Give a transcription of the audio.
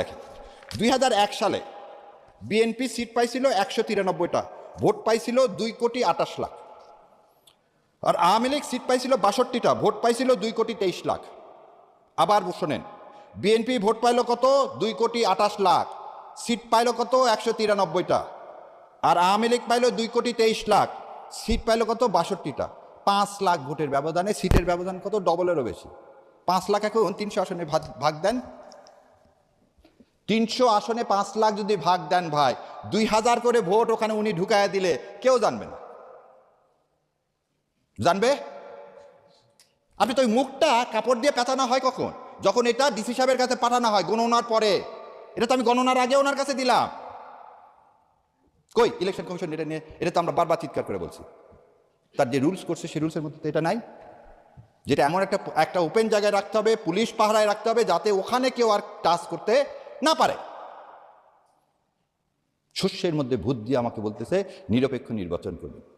দেখেন, দুই হাজার এক সালে বিএনপি সিট পাইছিল একশো তিরানব্বইটা, ভোট পাইছিল দুই কোটি আটাশ লাখ। আর আওয়ামী লীগ সিট পাইছিল বাষট্টিটা, ভোট পাইছিল দুই কোটি তেইশ লাখ। আবার শোনেন বিএনপি ভোট পাইল কত? দুই কোটি আটাশ লাখ। সিট পাইল কত? একশো তিরানব্বইটা। আর আওয়ামী লীগ পাইল দুই কোটি তেইশ লাখ। সিট পাইল কত? বাষট্টিটা। পাঁচ লাখ ভোটের ব্যবধানে সিটের ব্যবধান কত? ডবলেরও বেশি। পাঁচ লাখ এখন তিনশো আসনে ভাগ ভাগ দেন তিনশো আসনে পাঁচ লাখ যদি ভাগ দেন ভাই, দুই হাজার করে ভোট ওখানে উনি ঢুকায় দিলে কেউ জানবে না। জানবে? আপনি তো ওই মুখটা কাপড় দিয়ে পেঁচানো হয় কখন? যখন এটা ডিসি সাহেবের কাছে পাঠানো হয় গণনার পরে। এটা তো আমি গণনার আগে ওনার কাছে দিলাম। কই? ইলেকশন কমিশন এটা নিয়ে এটা তো আমরা বারবার চিৎকার করে বলছি। তার যে রুলস করছে, সেই রুলসের মধ্যে তো এটা নাই। যেটা এমন একটা একটা ওপেন জায়গায় রাখতে হবে, পুলিশ পাহারায় রাখতে হবে, যাতে ওখানে কেউ আর টাচ করতে না পারে। শস্যের মধ্যে ভূত দিয়ে আমাকে বলতেছে নিরপেক্ষ নির্বাচন করবে।